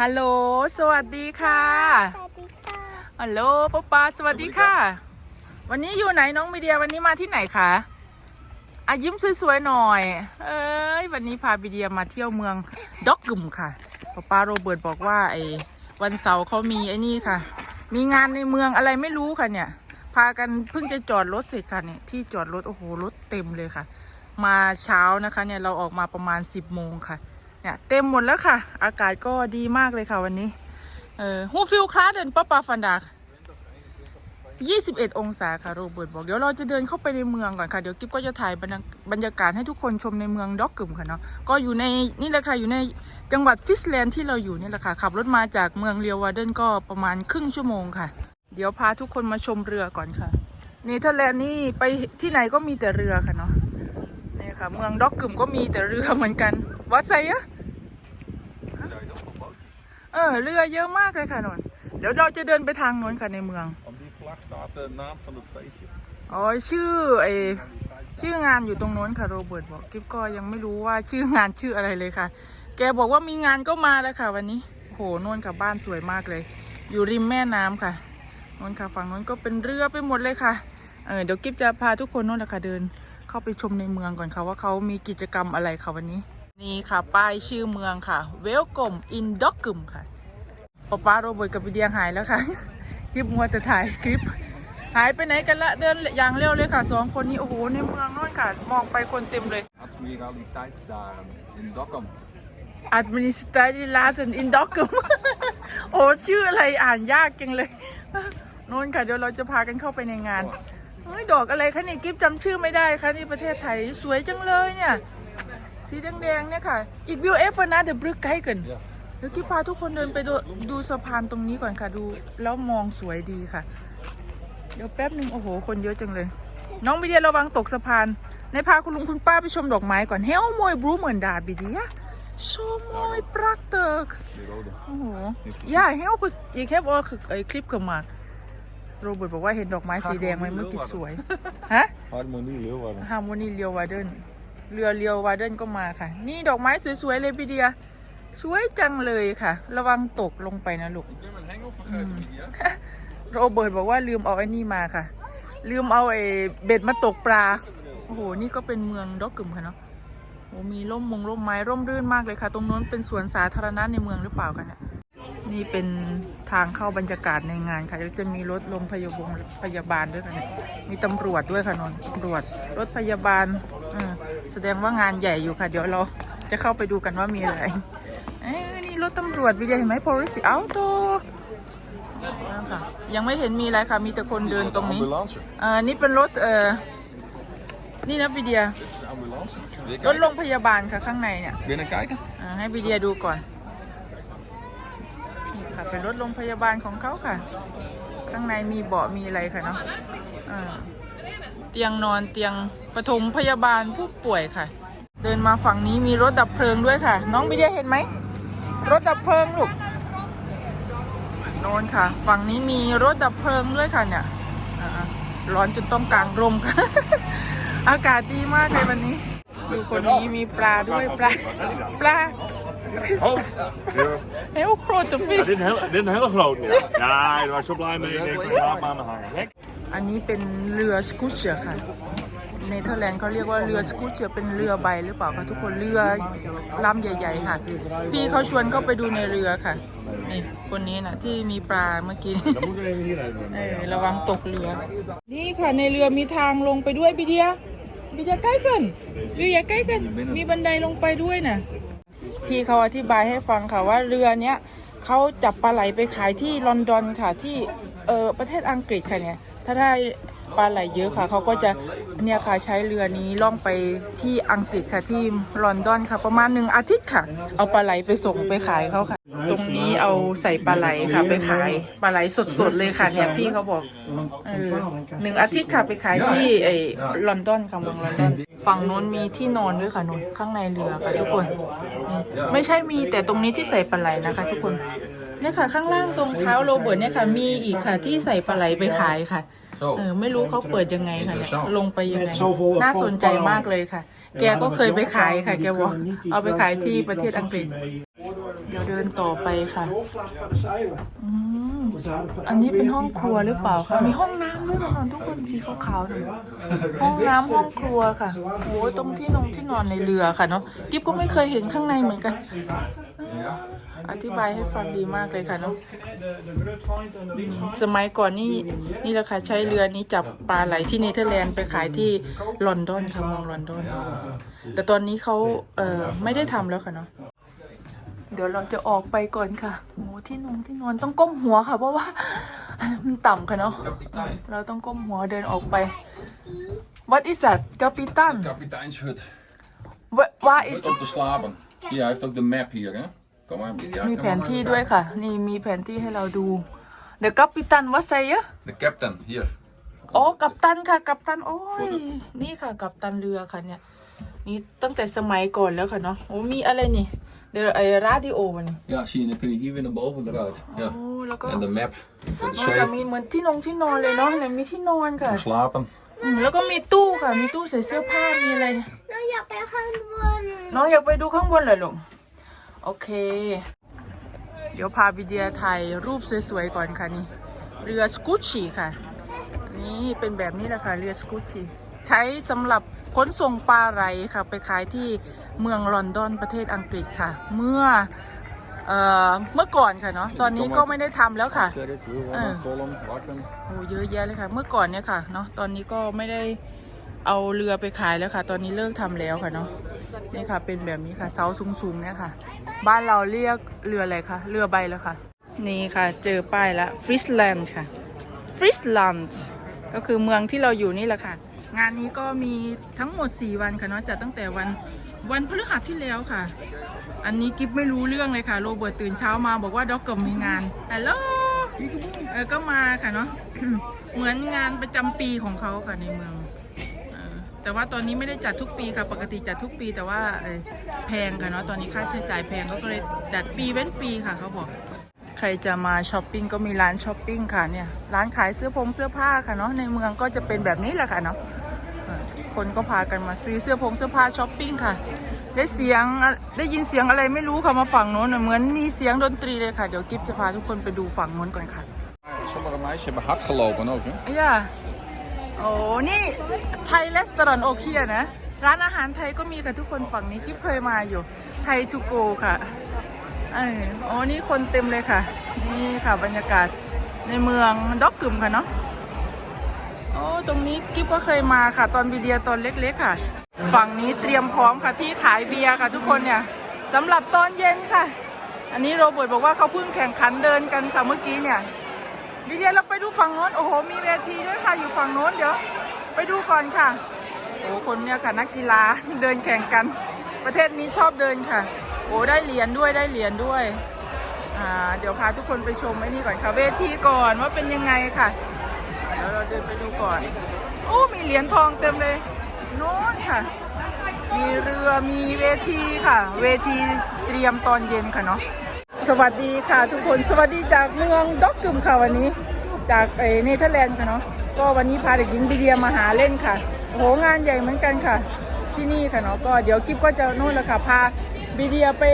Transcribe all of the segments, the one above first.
ฮัลโหล สวัสดีค่ะ สวัสดีค่ะ ฮัลโหลป๊าป๊าสวัสดีค่ะ วันนี้อยู่ไหนน้องมีเดียวันนี้มาที่ไหนคะอายิ้มสวยๆหน่อย เอ้ยวันนี้พาบีเดียมาเที่ยวเมืองด็อกกึมค่ะป๊าป๊าโรเบิร์ตบอกว่าไอ้วันเสาร์เขามีไอ้นี่ค่ะ มีงานในเมืองอะไรไม่รู้ค่ะเนี่ย พากันเพิ่งจะจอดรถเสร็จค่ะเนี่ยที่จอดรถโอ้โหรถเต็มเลยค่ะ มาเช้านะคะเนี่ยเราออกมาประมาณ10บโมงค่ะ เนี่ยเต็มหมดแล้วค่ะ อากาศก็ดีมากเลยค่ะวันนี้ เออฮูฟิลคลาสเดินป้าปาฟันดา21 องศาค่ะโรเบิร์ตบอกเดี๋ยวเราจะเดินเข้าไปในเมืองก่อนค่ะ เดี๋ยวกิ๊บก็จะถ่ายบรรยาบรรยากาศให้ทุกคนชมในเมืองด็อกกึมค่ะเนาะก็อยู่ในนี่แหละค่ะอยู่ในจังหวัดฟิสแลนด์ที่เราอยู่นี่แหละค่ะ ขับรถมาจากเมืองเรียววาเดนก็ประมาณครึ่งชั่วโมงค่ะ เดี๋ยวพาทุกคนมาชมเรือก่อนค่ะเนเธอร์แลนด์นี่ไปที่ไหนก็มีแต่เรือค่ะเนาะนี่ค่ะ เมืองด็อกกึมก็มีแต่เรือเหมือนกันวัดไซอะ เออเรือเยอะมากเลยค่ะนนท์เดี๋ยวเราจะเดินไปทางโน้นค่ะในเมือง Op die vlag staat de naam van het feestje. อ๋อชื่อไอชื่องานอยู่ตรงโน้นค่ะโรเบิร์ตบอกกิ๊บก็ยังไม่รู้ว่าชื่องานชื่ออะไรเลยค่ะ แกบอกว่ามีงานก็มาแล้วค่ะ วันนี้โหโน่นค่ะบ้านสวยมากเลย อยู่ริมแม่น้ำค่ะโน้นค่ะฝั่งโน้นก็เป็นเรือไปหมดเลยค่ะเออเดี๋ยวกิ๊บจะพาทุกคนโน่นแหละค่ะเดิน เข้าไปชมในเมืองก่อนค่ะว่าเขามีกิจกรรมอะไรค่ะวันนี้ นี่ค่ะ ป้ายชื่อเมืองค่ะ Welcome in d o c k u m ค่ะป๊าป้าโรเบิร์ตกับพี่เดียหายแล้วค่ะ คลิปมัวแต่ถ่ายคลิป หายไปไหนกันละเดินอย่างเร็วเลยค่ะสองคนนี้ โอ้โห ในเมืองโน่นค่ะ มองไปคนเต็มเลย Admiraliteitsdagen in Dokkum. Administratie Lazen in d o c k u m โอ้ชื่ออะไรอ่านยากจังเลยโน่นค่ะ เดี๋ยวเราจะพากันเข้าไปในงานเฮ้ยดอกอะไรคะนี่กิฟจำชื่อไม่ได้ค่ะนี่ประเทศไทยสวยจังเลยเนี่ย สีแดงๆเนี่ยค่ะ อีกวิวเอฟนะเดบรึกไกกันเดี๋ยวกิ๊บพาทุกคนเดินไปดูดูสะพานตรงนี้ก่อนค่ะ ดูแล้วมองสวยดีค่ะ เดี๋ยวแป๊บหนึ่งโอ้โห คนเยอะจังเลย น้องบิเดียระวังตกสะพาน ในพาคุณลุงคุณป้าไปชมดอกไม้ก่อนเฮลโมยบรูเหมือนดาบิเดียชมโมยปรักเตอร์ Die rode. โอ้โหย่าเฮลคุณอีกแค่ว่าคือไอคลิปกับมาโรเบิร์ตบอกว่าเห็นดอกไม้สีแดงไหมเมื่อกี้สวย ฮะ Harmonie Leeuwarden. ฮาร์โมนีเรียววาเดน เรือเรียววาเดนก็มาค่ะ นี่ดอกไม้สวยๆเลยพี่เดีย สวยจังเลยค่ะ ระวังตกลงไปนะลูกโรเบิร์ตบอกว่าลืมเอาไอ้นี่มาค่ะ ลืมเอาไอ้เบ็ดมาตกปลา โอ้โห นี่ก็เป็นเมืองดอกกึมค่ะเนาะโอ้มีร่มมงร่มไม้ร่มรื่นมากเลยค่ะ ตรงโน้นเป็นสวนสาธารณะในเมืองหรือเปล่าคะเนี่ยนี่เป็นทางเข้าบรรยากาศในงานค่ะจะมีรถโรงพยาบาลด้วยค่ะเนี่ยมีตำรวจด้วยค่ะนนตำรวจรถพยาบาล แสดงว่างานใหญ่อยู่ค่ะ เดี๋ยวเราจะเข้าไปดูกันว่ามีอะไรเอ้ยนี่รถตำรวจวิเดียเห็นไหม police auto ค่ะยังไม่เห็นมีอะไรค่ะ มีแต่คนเดินตรงนี้ Ambulance. เออนี่เป็นรถเออนี่นะวิเดีย De ambulance. Wil je รถ kijken? โรงพยาบาลค่ะข้างในเนี่ย Binnen kijken? อ่าให้วิเดียดูก่อนนี่ค่ะเป็นรถโรงพยาบาลของเขาค่ะ ข้างในมีเบาะมีอะไรค่ะเนาะอ่า เตียงนอนเตียงปฐมพยาบาลผู้ป่วยค่ะ เดินมาฝั่งนี้มีรถดับเพลิงด้วยค่ะ น้องวิเดียเห็นไหมรถดับเพลิงลูกโน่นค่ะ ฝั่งนี้มีรถดับเพลิงด้วยค่ะเนี่ยอ่าร้อนจนต้องกางร่มค่ะอากาศดีมากเลยวันนี้ดูคนนี้มีปลาด้วยปลาปลา Oh, ja. เฮลโครต Ja, ฟิช dit, is een heel, dit is een hele grote. Ja, ja daar was ik zo blij mee. Ik denk, ik laat hem aan me hangen. อันนี้เป็นเรือสกูเชอร์ค่ะเนเธอร์แลนด์เขาเรียกว่าเรือสกูเชอร์เป็นเรือใบหรือเปล่าคะทุกคนเรือลำใหญ่ ๆ ค่ะ พี่เขาชวนเข้าไปดูในเรือค่ะ นี่คนนี้นะที่มีปลาเมื่อกี้เออระวังตกเรือ นี่ค่ะในเรือมีทางลงไปด้วยบิเดียบิเดียใกล้กันบิเดียใกล้กัน มีบันไดลงไปด้วยนะพี่เขาอธิบายให้ฟังค่ะว่าเรือเนี้ยเขาจับปลาไหลไปขายที่ลอนดอนค่ะที่เออประเทศอังกฤษค่ะเนี่ย ถ้าได้ปลาไหลเยอะค่ะ เขาก็จะเนี่ยค่ะใช้เรือนี้ล่องไปที่อังกฤษค่ะที่ลอนดอนค่ะ ประมาณหนึ่งอาทิตย์ค่ะ เอาปลาไหลไปส่งไปขายเขาค่ะ ตรงนี้เอาใส่ปลาไหลค่ะ ไปขายปลาไหลสดๆเลยค่ะเนี่ยพี่เขาบอกเออหนึ่งอาทิตย์ค่ะไปขายที่ไอ้ลอนดอนค่ะเมืองลอนดอนฝั่งนู้นมีที่นอนด้วยค่ะนุ่นข้างในเรือค่ะทุกคน ไม่ใช่มีแต่ตรงนี้ที่ใส่ปลาไหลนะคะ ทุกคน เนี่ยค่ะข้างล่างตรงเท้าโรเบิร์ตเนี่ยค่ะมีอีกค่ะที่ใส่ปลาไหลไปขายค่ะเออไม่รู้เขาเปิดยังไงค่ะเนี่ยลงไปยังไง น่าสนใจมากเลยค่ะ แกก็เคยไปขายค่ะ แกบอกเอาไปขายที่ประเทศอังกฤษดี๋ยวเดินต่อไปค่ะ opslag van de zeilen. อืม We zouden van อันนี้เป็นห้องครัวหรือเปล่าคะมีห้องน้ำด้วยค่ะทุกคนสีขาวๆเนี่ยห้องน้ำห้องครัวค่ะโอ้ยตรงที่นงที่นอนในเรือค่ะเนาะกิ๊บก็ไม่เคยเห็นข้างในเหมือนกัน อธิบายให้ฟังดีมากเลยค่ะเนาะ de, de Grut Point en de Ries van สมัยก่อนนี่นี่แหละค่ะใช้เรือนี้จับปลาไหลที่เนเธอร์แลนด์ไปขายที่ลอนดอนค่ะเมืองลอนดอน แต่ตอนนี้เขาเอ่อไม่ได้ทำแล้วค่ะเนาะเดี๋ยวเราจะออกไปก่อนค่ะโอ้ที่นอนที่นอนต้องก้มหัวค่ะ เพราะว่ามันต่ำค่ะเนาะเราต้องก้มหัวเดินออกไป What is that กัปตัน Kapiteinshut. Waar is Hut om te slapen. Zie, hij heeft ook de map hier, hè? Kom maar, ja, มี kom แผ maar น naar ที่ de ด้วย kant. ค่ะ นี่มีแผนที่ให้เราดู The กัปตันว่าไซอะ De captain, hier. อ๋อกัปตันค่ะ กัปตัน โอ้ย นี่ค่ะ กัปตันเรือค่ะเนี่ย นี่ตั้งแต่สมัยก่อนแล้วค่ะเนาะ โอ้มีอะไรนี่ เดี๋ยวไอ้ราดิโอมันนี่ Ja, zie je, dan kun je hier weer naar boven eruit. โอ้ Ja. แล้วก็ En de map voor de มันจะ zee. มีเหมือนที่นงที่นอนเลยเนาะเนี่ยมีที่นอนค่ะ Voor slapen. อืมแล้วก็มีตู้ค่ะ มีตู้ใส่เสื้อผ้ามีอะไรเราอยากไปข้างบนน้องอยากไปดูข้างบนเหรอลูกโอเค เดี๋ยวพาวิเดียถ่ายรูปสวยๆก่อนค่ะนี่ เรือสกูชีค่ะ นี่เป็นแบบนี้แหละค่ะเรือสกูชีใช้สำหรับขนส่งปลาไหลค่ะ ไปขายที่เมืองลอนดอนประเทศอังกฤษค่ะ เมื่อ เอ่อเมื่อก่อนค่ะเนาะตอนนี้ก็ไม่ได้ทำแล้วค่ะ Zeg ik, hoe, Eh. kolom, wakken. โอ้เยอะแยะเลยค่ะ เมื่อก่อนเนี่ยค่ะเนาะตอนนี้ก็ไม่ได้เอาเรือไปขายแล้วค่ะ ตอนนี้เลิกทำแล้วค่ะเนาะนี่ค่ะ เป็นแบบนี้ค่ะเสาสูงๆเนี่ยค่ะ บ้านเราเรียกเรืออะไรคะเรือใบแล้วค่ะ นี่ค่ะเจอป้ายละฟริสแลนด์ค่ะฟริสแลนด์ก็คือเมืองที่เราอยู่นี่แหละค่ะ งานนี้ก็มีทั้งหมด 4 วันค่ะเนาะจัดตั้งแต่วันวันพฤหัสที่แล้วค่ะ อันนี้กิฟไม่รู้เรื่องเลยค่ะ โรเบิร์ตตื่นเช้ามาบอกว่าด็อกเกิมมีงานฮัลโหลเออก็มาค่ะเนาะ เหมือนงานประจำปีของเขาค่ะในเมืองเออแต่ว่าตอนนี้ไม่ได้จัดทุกปีค่ะ ปกติจัดทุกปี แต่ว่าเออแพงค่ะเนาะ ตอนนี้ค่าใช้จ่ายแพงเขาก็เลยจัดปีเว้นปีค่ะเขาบอก ใครจะมาช้อปปิ้งก็มีร้านช้อปปิ้งค่ะเนี่ย ร้านขายเสื้อผงเสื้อผ้าค่ะเนาะ ในเมืองก็จะเป็นแบบนี้แหละค่ะเนาะ คนก็พากันมาซื้อเสื้อผงเสื้อผ้าช้อปปิ้งค่ะ ได้เสียงอะได้ยินเสียงอะไรไม่รู้ค่ะมาฝั่งโน้นน่ะเหมือนมีเสียงดนตรีเลยค่ะ เดี๋ยวกิฟจะพาทุกคนไปดูฝั่งโน้นก่อนค่ะ Sommige meisjes hebben hard gelopen ook, hè? ย่าโอ้นี่ไทยรีสตอรานโอเคียนะ ร้านอาหารไทยก็มีค่ะทุกคนฝั่งนี้กิ๊บเคยมาอยู่ ไทยทูโกค่ะเออโอ้นี่คนเต็มเลยค่ะ นี่ค่ะบรรยากาศในเมืองด็อกกึมค่ะเนาะโอ้ตรงนี้กิ๊บก็เคยมาค่ะ ตอนวีเดียตอนเล็กๆค่ะ ฝั่งนี้เตรียมพร้อมค่ะที่ขายเบียร์ค่ะทุกคนเนี่ยสำหรับตอนเย็นค่ะ อันนี้โรเบิร์ตบอกว่าเขาเพิ่งแข่งขันเดินกันค่ะเมื่อกี้เนี่ยวิเดียเราไปดูฝั่งโน้นโอ้โหมีเวทีด้วยค่ะอยู่ฝั่งโน้นเดี๋ยว ไปดูก่อนค่ะโอ้คนเนี่ยค่ะนักกีฬาเดินแข่งกัน ประเทศนี้ชอบเดินค่ะโอ้ได้เหรียญด้วยได้เหรียญด้วยอ่าเดี๋ยวพาทุกคนไปชมไอ้นี่ก่อนค่ะเวทีก่อนว่าเป็นยังไงค่ะเดี๋ยวเราเดินไปดูก่อนโอ้มีเหรียญทองเต็มเลยโน้นค่ะ มีเรือมีเวทีค่ะ เวทีเตรียมตอนเย็นค่ะเนาะสวัสดีค่ะทุกคนสวัสดีจากเมืองด็อกกึมค่ะวันนี้ จากไอเนเธอร์แลนด์ค่ะเนาะก็วันนี้พาเด็กหญิงบีเดียมาหาเล่นค่ะโหงานใหญ่เหมือนกันค่ะ ที่นี่ค่ะเนาะก็เดี๋ยวกิ๊บก็จะนู่นแหละค่ะพาบีเดียไป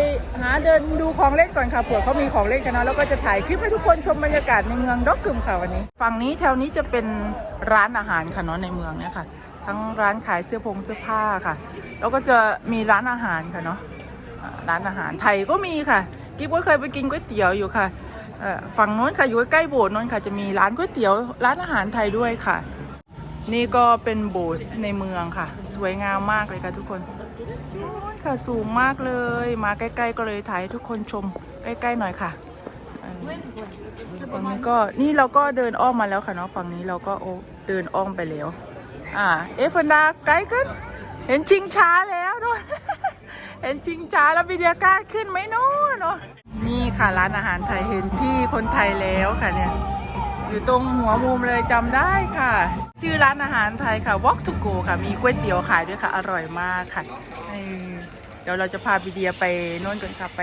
หาเดินดูของเล่นก่อนค่ะเผื่อเขามีของเล่นกันเนาะแล้วก็จะถ่ายคลิปให้ทุกคนชมบรรยากาศในเมืองด็อกกึมค่ะวันนี้ ฝั่งนี้แถวนี้จะเป็นร้านอาหารค่ะเนาะในเมืองเนี่ยค่ะ ทั้งร้านขายเสื้อผงเสื้อผ้าค่ะ แล้วก็จะมีร้านอาหารค่ะเนาะร้านอาหารไทยก็มีค่ะกิ๊บก็เคยไปกินก๋วยเตี๋ยวอยู่ค่ะฝั่งโน้นค่ะอยู่ใกล้โบสถ์โน้นค่ะจะมีร้านก๋วยเตี๋ยวร้านอาหารไทยด้วยค่ะ นี่ก็เป็นโบสถ์ในเมืองค่ะ สวยงามมากเลยค่ะทุกคนค่ะสูงมากเลยมาใกล้ ๆ ก็เลยถ่ายให้ทุกคนชมใกล้ๆหน่อยค่ะเออฝั่งนี้ก็นี่เราก็เดินอ้อมมาแล้วค่ะเนาะฝั่งนี้เราก็โอเดินอ้อมไปแล้ว อ่าเอฟันดาไกลกันเห็นชิงช้าแล้วด้วย เห็นชิงช้าแล้ววิดีโอกล้าขึ้นไหมเนาะเนาะนี่ค่ะร้านอาหารไทยเห็นพี่คนไทยแล้วค่ะเนี่ย อยู่ตรงหัวมุมเลยจำได้ค่ะ ชื่อร้านอาหารไทยค่ะ Walk to Go ค่ะ มีก๋วยเตี๋ยวขายด้วยค่ะ อร่อยมากค่ะเเดี๋ยวเราจะพาวิเดียไปโน่นกันค่ะไป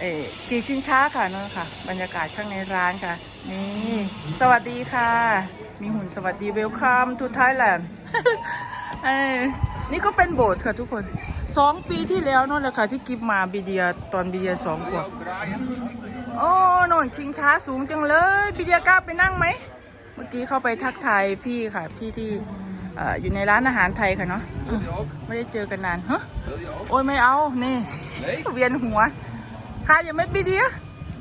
เอชีชิงช้าค่ะโน่นค่ะ บรรยากาศข้างในร้านค่ะ นี่ สวัสดีค่ะ มีหุ่นสวัสดี Welcome to Thailand เออนี่ก็เป็นโบสถ์ค่ะทุกคนสองปีที่แล้วนั่นแหละค่ะที่กิฟมาบีเดียตอนบีเดียสองขวบโอ้โน่นชิงช้าสูงจังเลยบีเดียกล้าไปนั่งไหม เมื่อกี้เข้าไปทักทายพี่ค่ะ พี่ที่เอ่ออยู่ในร้านอาหารไทยค่ะเนาะอืมไม่ได้เจอกันนานฮะโอ้ยไม่เอานี่เวียนหัวค่ะอย่าไม่บีเดีย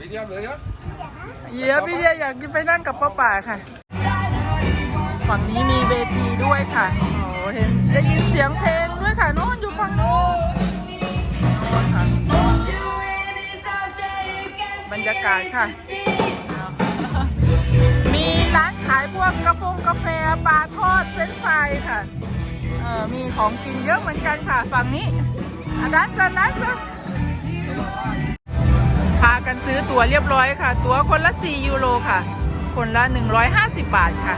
Media, wil je? เดี๋ยวบีเดียอยากไปนั่งกับป้าป่าค่ะ ฝั่งนี้มีเวทีด้วยค่ะโอ้เห็นได้ยินเสียงเพลงด้วยค่ะโน้นอยู่ฝั่งโน้นโน้นค่ะบรรยากาศค่ะ มีร้านขายพวกกาแฟกาแฟปลาทอดเฟรนฟรายค่ะเออมีของกินเยอะเหมือนกันค่ะฝั่งนี้อะดัสซันดัสซันพากันซื้อตั๋วเรียบร้อยค่ะ ตั๋วคนละ 4 ยูโรค่ะ คนละ 150 บาทค่ะ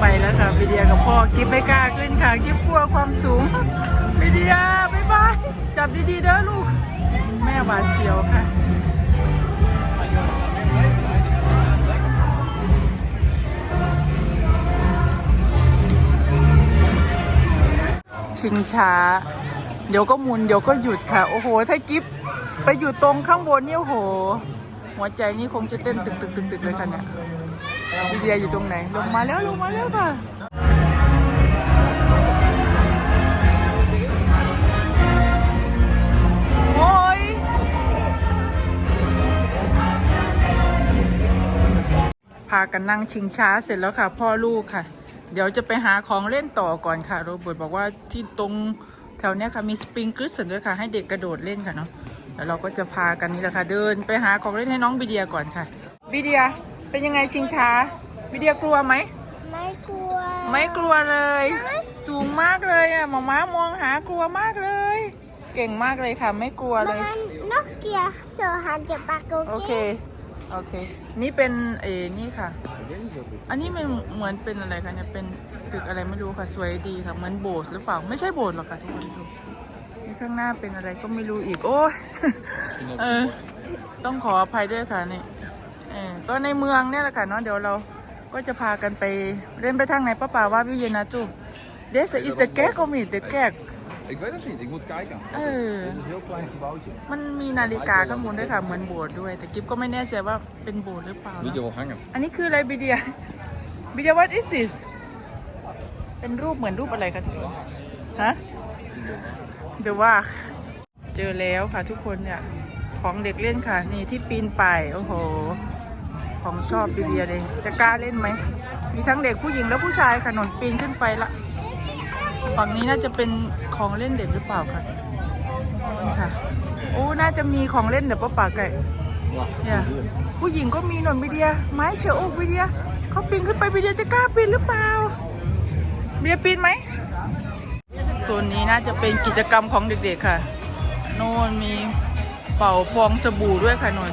ไปแล้วค่ะวิเดียกับพ่อกิฟไม่กล้าขึ้นค่ะกิฟกลัวความสูงวิเดียบ๊ายบายจับดีๆเด้อลูก แม่หวาดเสียวค่ะชิงช้า เดี๋ยวก็มุนเดี๋ยวก็หยุดค่ะ โอ้โห ถ้ากิฟไปอยู่ตรงข้างบนเนี่ยโอ้โห หัวใจนี่คงจะเต้นตึกตึกตึกตึกเลยค่ะเนี่ย วิเดียอยู่ตรงไหน ลงมาแล้วลงมาแล้วค่ะโอ้ยพากันนั่งชิงช้าเสร็จแล้วค่ะ พ่อลูกค่ะ เดี๋ยวจะไปหาของเล่นต่อก่อนค่ะ โรเบิร์ตบอกว่าที่ตรงแถวเนี้ยค่ะมีสปริงเกร์สันด้วยค่ะ ให้เด็กกระโดดเล่นค่ะเนาะแล้วเราก็จะพากันนี่แหละค่ะ เดินไปหาของเล่นให้น้องบิเดียก่อนค่ะบิเดีย เป็นยังไงชิงช้าบิเดียกลัวไหม ไม่กลัว ไม่กลัวเลย สูงมากเลยอะหมาม้ามองหากลัวมากเลย เก่งมากเลยค่ะ ไม่กลัวเลย มันนกเกียโซฮันจะปากโกโอเค โอเค นี่เป็นเอนี่ค่ะ อันนี้มันเหมือนเป็นอะไรคะเนี่ยเป็นตึกอะไรไม่รู้ค่ะสวยดีค่ะเหมือนโบสถ์หรือเปล่าไม่ใช่โบสถ์หรอกค่ะทุกคนดูนี่ข้างหน้าเป็นอะไรก็ไม่รู้อีกโอ้ยเออต้องขออภัยด้วยค่ะนี่เออ ก็ในเมืองเนี่ยแหละค่ะเนาะเดี๋ยวเราก็จะพากันไปเล่นไปทางไหนป้าป่าว่าวิเยนนะจู This is the gag of me the gag Ik weet het niet, ik moet kijken. เออ Het is een heel klein gebouwtje. มันมีนาฬิกาข้างบนด้วยค่ะ เหมือนโบสถ์ด้วย แต่กิฟก็ไม่แน่ใจว่าเป็นโบสถ์หรือเปล่า Moet นะ je wel hangen. อันนี้คืออะไรบิเดียบิเดีย what is this เป็นรูปเหมือนรูปอะไรคะทุกคน ฮะเดี๋ยวว่าเจอแล้วค่ะทุกคนเนี่ย ของเด็กเล่นค่ะ นี่ที่ปีนป่ายโอ้โห ของชอบบิเดียเลย จะกล้าเล่นไหม มีทั้งเด็กผู้หญิงและผู้ชายค่ะหนนปีนขึ้นไปละฝั่งนี้น่าจะเป็นของเล่นเด็กหรือเปล่าคะค่ะโอ้น่าจะมีของเล่นเดี๋ยวป้าป่าไก่เนี่ยผู้หญิงก็มีหนอนวิเดีย ไม้เชือกอกวิเดียเขาปีนขึ้นไปวิเดียจะกล้าปีนหรือเปล่าวิเดียปีนไหมโซนนี้น่าจะเป็นกิจกรรมของเด็กๆค่ะ โน่นมีเป่าฟองสบู่ด้วยค่ะนน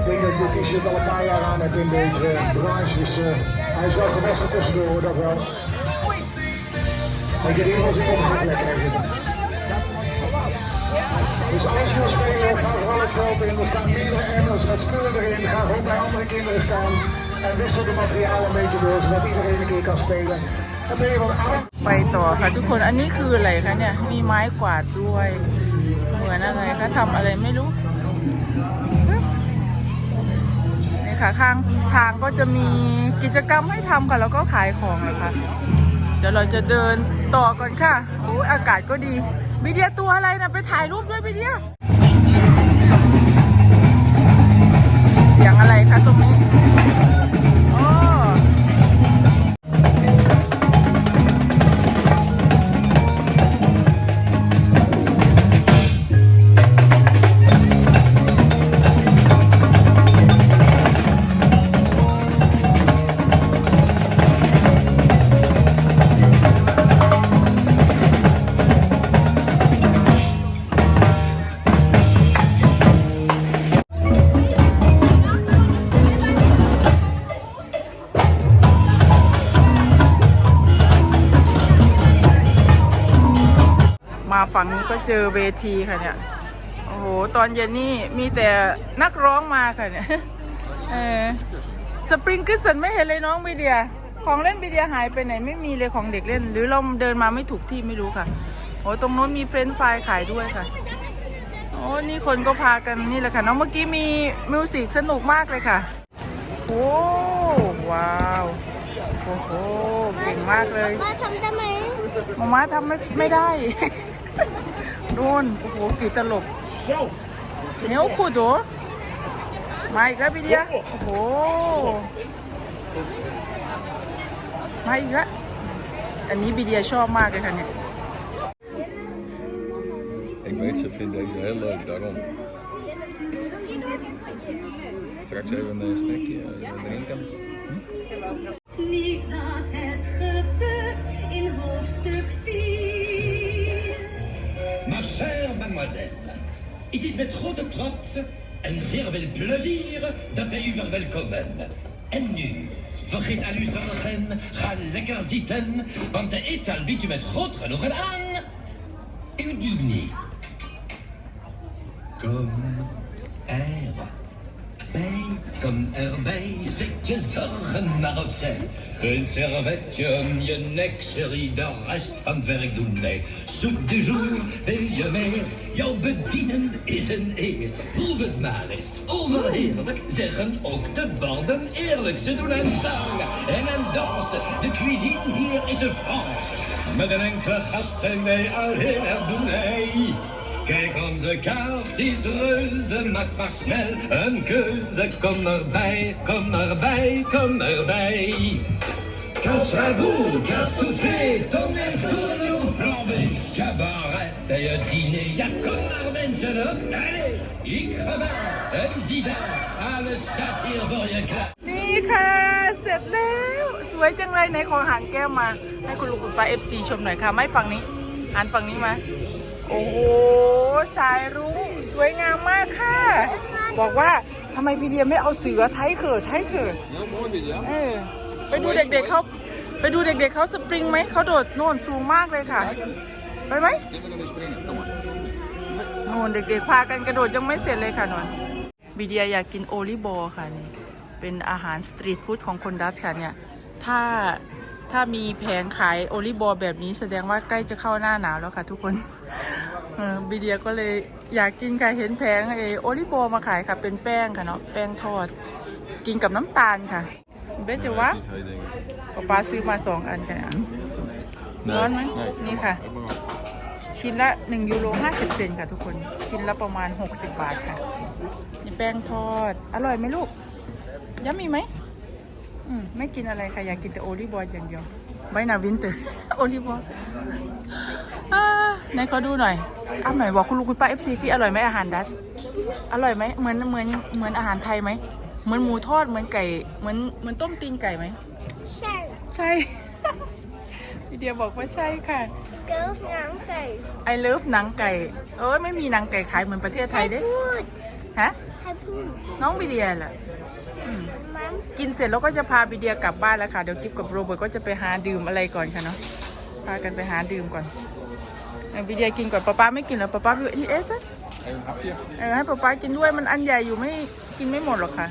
Ik denk dat ik dit t-shirt al een paar jaar aan heb in deze uh, branche, dus eh, hij is wel gewassen tussendoor, hoor, dat wel. Maar ik heb in ieder geval zin om geen vlekken in zitten. Dus als je wil spelen, ga vooral het veld in. Er staan meerdere emmers met spullen erin. Ga gewoon bij andere kinderen staan. En wissel de materialen een beetje door, zodat iedereen een keer kan spelen. Dan ben je wat aan. ไปต่อค่ะทุกคน อันนี้คืออะไรคะเนี่ย มีไม้กวาดด้วย เหมือนอะไรคะทำอะไรไม่รู้ นี่ ค่ะ ข้างทางก็จะมีกิจกรรมให้ทำค่ะ แล้วก็ขายของนะคะเดี๋ยวเราจะเดินต่อก่อนค่ะออากาศก็ดีบีเดียตัวอะไรนะไปถ่ายรูปด้วยบีเดียเสียงอะไรคะตรงนี้ เจอเวทีค่ะเนี่ย โอ้โห ตอนเย็นนี่มีแต่นักร้องมาค่ะเนี่ย เออสปริงกิสันไม่เห็นเลยน้องบีเดีย ของเล่นบีเดียหายไปไหนไม่มีเลยของเด็กเล่น หรือเราเดินมาไม่ถูกที่ไม่รู้ค่ะ โอ้ตรงโน้นมีเฟรนช์ฟรายขายด้วยค่ะ โอ้นี่คนก็พากันนี่แหละค่ะน้องเมื่อกี้มีมิวสิกสนุกมากเลยค่ะ โอ้ว้าว โอ้โห เก่งมากเลย มาทำได้ไหมมาม่าทำไม่ไม่ได้ นู่นโอ้โหกี่ตลบเหนียวขุดโดมาอีกแล้วพี่เดียโอ้โห มาอีกแล้ว อันนี้บีเดียชอบมากเลยค่ะเนี่ย Ik weet, ze vindt deze heel leuk, daarom. Straks even een snackje eh, drinken. Niet wat het gebeurt in hoofdstuk 4. Chère mademoiselle, het is met grote trots en zeer veel plezier dat wij u verwelkomen. En nu, vergeet al uw zorgen, ga lekker zitten, want de eetzaal biedt u met groot genoegen aan uw diner. Kom erbij, kom erbij, zet je zorgen maar opzij. Een servetje om je nek, serie, de rest van het werk doen wij. Soep du jour, wil je meer? Jouw bedienen is een eer. Proef het maar eens, overheerlijk, zeggen ook de borden eerlijk. Ze doen een zang en een dansen, de cuisine hier is een Frans. Met een enkele gast zijn wij al heel erg blij. Kijk, onze kaart is reuze, maak maar snel een keuze. Kom erbij, kom erbij, kom erbij. Casse à vous, casse soufflé, tonnerre, tourne flambé. Cabaret bij het diner, ja kom maar mensen op. Allez, ik ga maar, een zidaan, alles staat hier voor je klaar. นี่ค่ะ เสร็จแล้ว สวยจังเลยในของหางแก้วมา ให้คุณลุงคุณป้าเอฟซีชมหน่อยค่ะ ไม่ฝั่งนี้หันฝั่งนี้มา โอ้โหสายรุ้งสวยงามมากค่ะ บอกว่าทำไมพี่เดียไม่เอาเสือไทยเขิดไทยเขิด Heel mooi dit, ja. เออไปดูเด็กๆเขาไปดูเด็กๆเขาสปริงไหมเขาโดดโน่นสูงมากเลยค่ะ ไปไหม Kinderen die springen, kom maar. โน่นเด็กๆพากันกระโดดยังไม่เสร็จเลยค่ะนนบีเดียอยากกินโอลิบอลค่ะนี่เป็นอาหารสตรีทฟู้ดของคนดัชค่ะเนี่ยถ้าถ้ามีแผงขายโอลิบอลแบบนี้แสดงว่าใกล้จะเข้าหน้าหนาวแล้วค่ะทุกคน เออบีเดียก็เลยอยากกินค่ะเห็นแผงเออโอลิโบมาขายค่ะ เป็นแป้งค่ะเนาะแป้งทอด กินกับน้ำตาลค่ะ เบจวะป๊าป๊าซื้อมาสองอันค่ะร้อนไหมนี่ค่ะ ชิ้นละ1ยูโร50 เซนค่ะทุกคน ชิ้นละประมาณ 60 บาทค่ะนี่แป้งทอด อร่อยไหมลูกย้ำมีไหมอืมไม่กินอะไรค่ะ อยากกินแต่โอลิบอยอย่างเดียวไว้นาวินเตอร์โอลิบอยอ่า ไหนเขาดูหน่อยอ้าหน่อยบอกคุณลุงคุณป้าเอฟซีที่อร่อยไหมอาหารดัชอร่อยไหมเหมือนเหมือนเหมือนอาหารไทยไหมเหมือนหมูทอดเหมือนไก่เหมือนเหมือนต้มตีนไก่ไหมใช่ใช่พี่เดียบอกว่าใช่ค่ะเกิร์ลน้ำไก่ไอเลิฟหนังไก่เอ้ยไม่มีหนังไก่ขายเหมือนประเทศไทยเด้พูดฮะให้พูดน้องบีเดียแหละอืมมันกินเสร็จแล้วก็จะพาบีเดียกลับบ้านแล้วค่ะ เดี๋ยวกิฟกับโรเบิร์ตก็จะไปหาดื่มอะไรก่อนค่ะเนาะพากันไปหาดื่มก่อน เออบีเดียกินก่อนป๊าป๊าไม่กินแล้วป๊าป๊าอยู่เอ๊ะจ๊ะเออให้ป๊าป๊ากินด้วยมันอันใหญ่อยู่ไม่กินไม่หมดหรอกค่ะ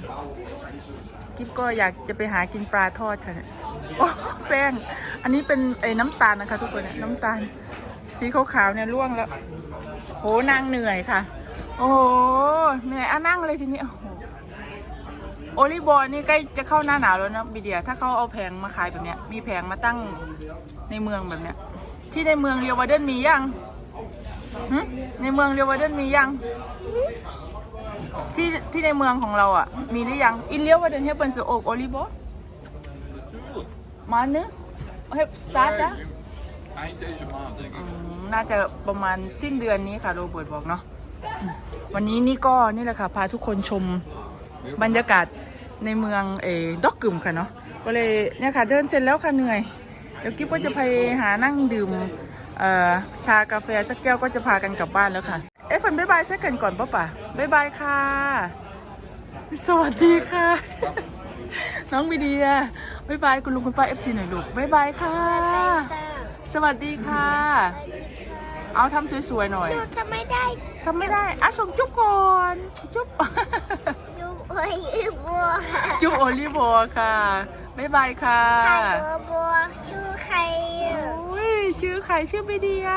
กิฟก็อยากจะไปหากินปลาทอดค่ะเนี่ยโอ้แป้ง อันนี้เป็นไอ้น้ำตาลนะคะ ทุกคนน้ำตาล สีขาวๆเนี่ยร่วงแล้วโหนางเหนื่อยค่ะ โอ้โหเหนื่อยอะนั่งเลยทีนี้โอ้โหโอลิบอลนี่ใกล้จะเข้าหน้าหนาวแล้วนะบีเดีย ถ้าเขาเอาแผงมาขายแบบเนี้ย มีแผงมาตั้งในเมืองแบบเนี้ย ที่ในเมืองเรียววาเดนมียังหึในเมืองเรียววาเดนมียัง ที่ที่ในเมืองของเราอะ มีหรือยัง อินเลียววาเดนเฮปเปิลสโอกโอลิบอลมาเนื้อเฮปสตาร์ทอะ Eind deze maand, denk ik. น่าจะประมาณสิ้นเดือนนี้ค่ะโรเบิร์ตบอกเนาะอืมวันนี้นี่ก็นี่แหละค่ะ พาทุกคนชมบรรยากาศในเมืองเออด็อกกึมค่ะเนาะก็เลยเนี่ยค่ะเดินเสร็จแล้วค่ะเหนื่อย ดี๋ยวกิ๊บก็จะไปหานั่งดื่มเอ่อชากาแฟสักแก้วก็จะพากันกลับบ้านแล้วค่ะ เอ๊ะฝนบ๊ายบายสักกันก่อนป่ะป่ะบ๊ายบายค่ะ สวัสดีค่ะ น้องวิเดียบ๊ายบายคุณลุงคุณป้าเอฟซีหน่อยลูกบ๊ายบายค่ะค่ะ สวัสดีค่ะ เอาทำสวยๆหน่อยหนูจะไม่ได้ทำไม่ได้อะส่งจุ๊บก่อนจุ๊บจูบโอ้ยบัวจุ๊บโอลิโวค่ะ บ๊ายบายค่ะไข่บัวบัวชื่อใครอะอุ้ยชื่อใครชื่อบีเดีย